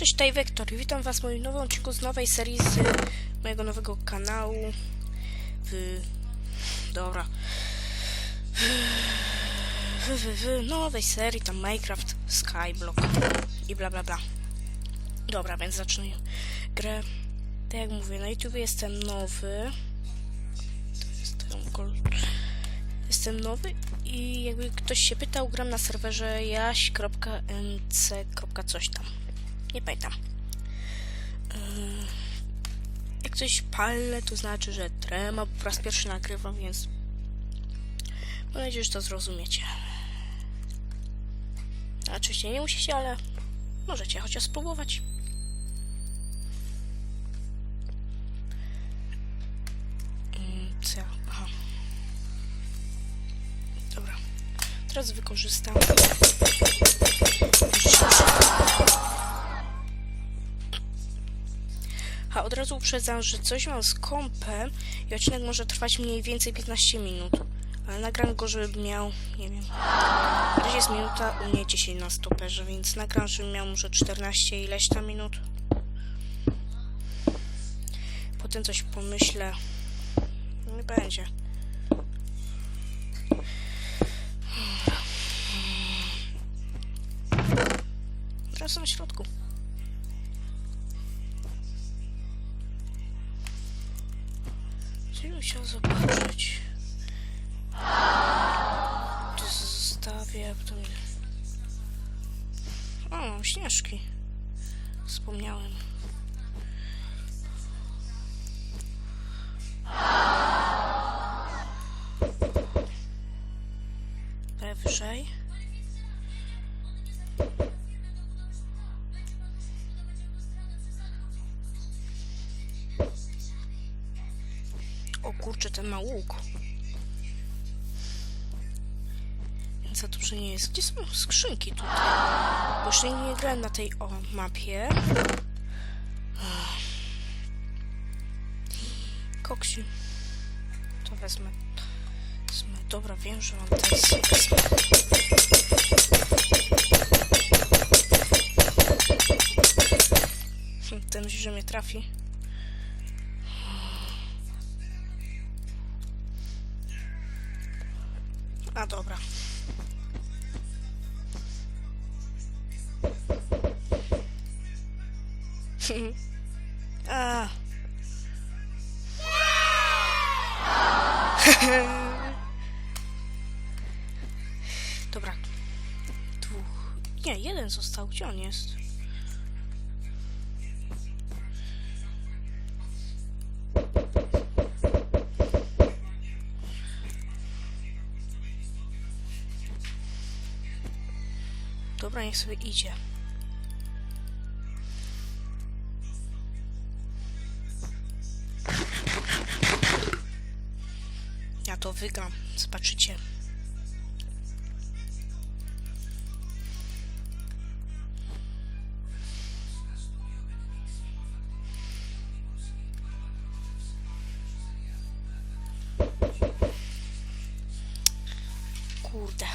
Cześć, tutaj Wektor witam was w moim nowym odcinku z nowej serii z mojego nowego kanału. W... dobra. W, w, w nowej serii tam Minecraft Skyblock i bla bla bla. Dobra, więc zacznę grę. Tak jak mówię, na YouTube jestem nowy. To jest ten gol Jestem nowy i jakby ktoś się pytał, gram na serwerze jaś.mc. coś tam. Nie pamiętam. Yy, Jak coś palne, to znaczy, że trema po raz pierwszy nagrywam, więc mam nadzieję, że to zrozumiecie. Oczywiście nie musicie, ale możecie chociaż spróbować. Aha. Dobra. Teraz wykorzystam. A od razu uprzedzam, że coś mam z kompem i odcinek może trwać mniej więcej 15 minut. Ale nagram go, żeby miał, nie wiem. Na razie jest minuta, u mnie 10 na stoperze, więc nagram, żeby miał może 14 ileś tam minut. Potem coś pomyślę. Nie będzie. Teraz są w środku. Chciałbym musiał zobaczyć. Tu zostawię, potem... O, śnieżki. Wspomniałem. Wyżej. Kurczę, ten ma łuk. To przy nie jest? Gdzie są skrzynki tutaj? Bo jeszcze nie grałem na tej o mapie. Koksi. To wezmę. wezmę. Dobra, wiem, że mam ten seks. Ten myśli, że mnie trafi. Dobra. Dwóch. Nie, jeden został. Gdzie on jest? Dobra, niech sobie idzie. Wygram, zobaczycie. Kurde.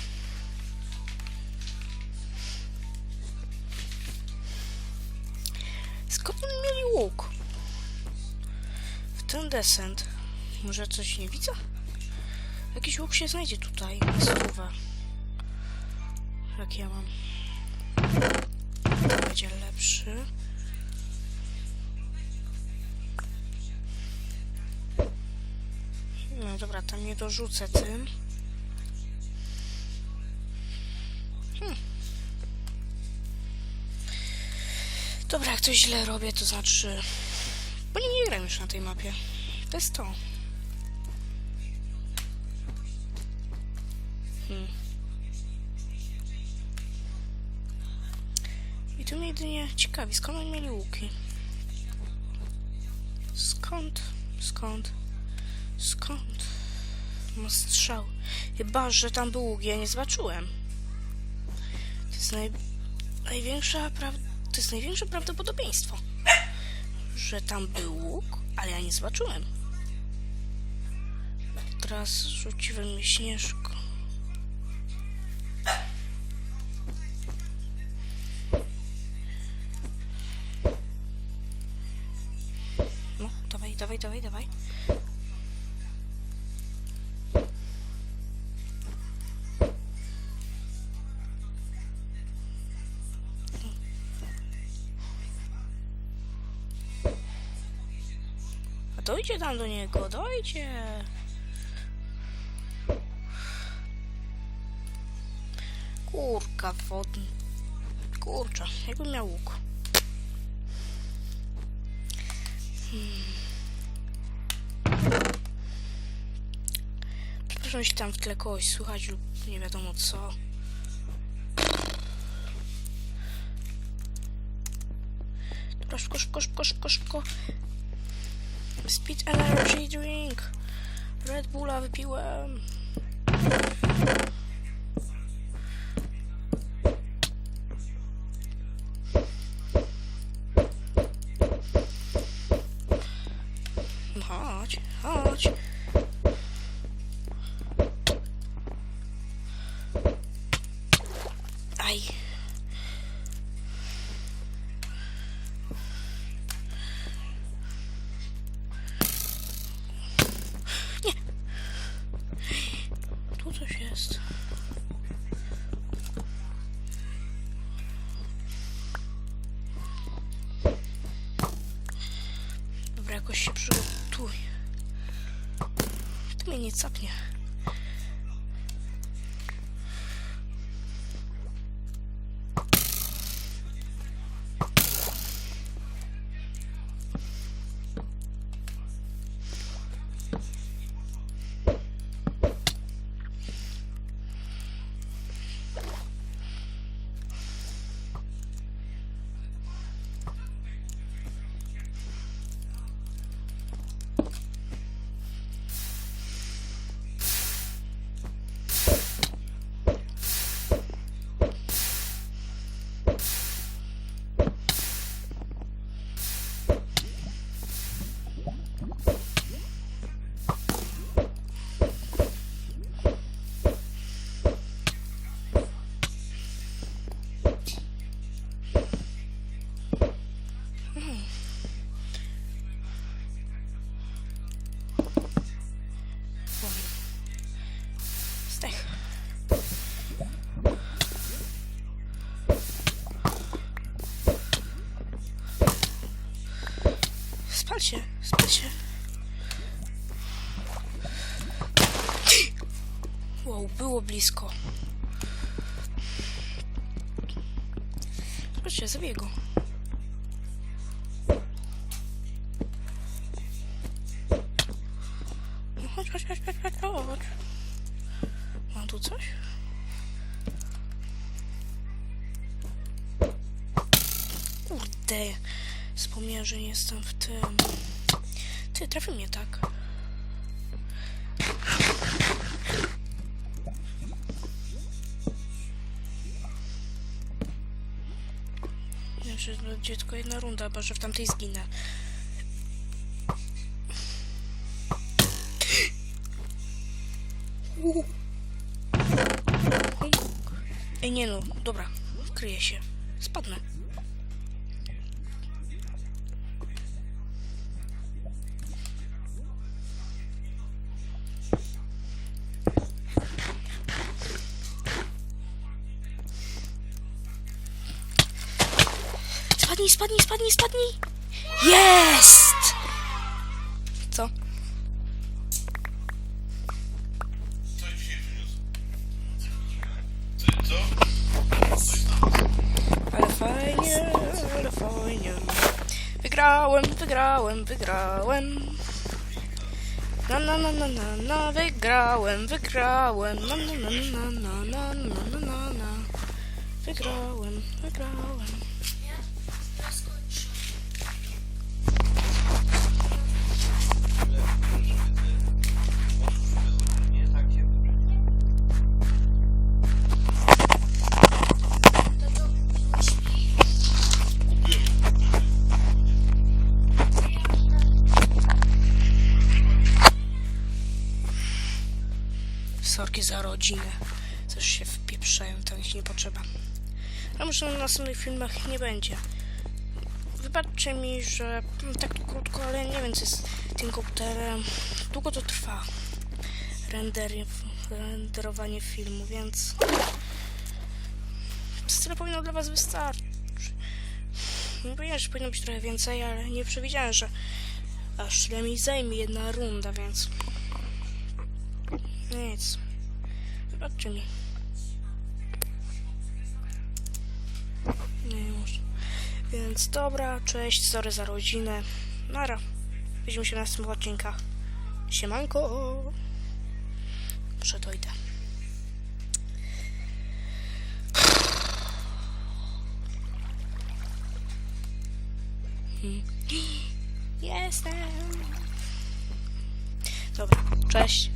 Skąd oni mieli łuk? W ten descent. Może coś nie widzę? Jakiś łuk się znajdzie tutaj. Stówę. Jak ja mam. Będzie lepszy. No dobra, tam nie dorzucę tym. Hmm. Dobra, jak coś źle robię, to znaczy... Bo nie, nie gram już na tej mapie. To jest to. I tu mnie jedynie ciekawi, skąd oni mieli łuki? Skąd? Skąd? Skąd? Ma strzał. Chyba, że tam był łuk, ja nie zobaczyłem. To jest naj... największa. To jest największe prawdopodobieństwo, że tam był łuk, ale ja nie zobaczyłem. Teraz rzuciłem mi śnieżko. Dawaj, dawaj, dawaj. A dojdzie tam do niego, dojdzie. Kurka wodny. Kurczę, jakbym miał łuk. Przepraszam, jeśli tam w tle kogoś słychać lub nie wiadomo co. Dobra, szybko, szybko, szybko, szybko, szybko. Speed Energy Drink. Red Bulla wypiłem. Nie capnie. Wow, było blisko. Zobaczcie, zabiję go. No chodź, chodź, chodź, chodź, chodź, chodź. Mam tu coś? Kurde. Wspomniałem, że nie jestem w tym. Ty, trafił mnie tak. Że będzie tylko jedna runda, bo że w tamtej zginę. Ej, nie no, dobra, kryję się. Spadnę. Spadnij, spadnij, spadnij, spadnij! Jest! Co? Ale fajnie. Wygrałem, wygrałem, wygrałem. Na na na na na na wygrałem, wygrałem. Na na na na na na na na na na. Wygrałem, wygrałem. Sorki za rodzinę. Coś się wpieprzają, tam ich nie potrzeba. A może na następnych filmach nie będzie. Wybaczcie mi, że tak krótko, ale nie wiem co jest tym komputerem. Długo to trwa. Render, renderowanie filmu, więc... Tyle powinno dla was wystarczyć. Nie powiedziałem, że powinno być trochę więcej, ale nie przewidziałem, że aż tyle mi zajmie jedna runda, więc... Nic. Wybaczcie mi. Nie już. Więc dobra, cześć, sorry za rodzinę. Nara. Widzimy się w następnych odcinkach. Siemanko. Muszę to idę. Jestem. Dobra, cześć.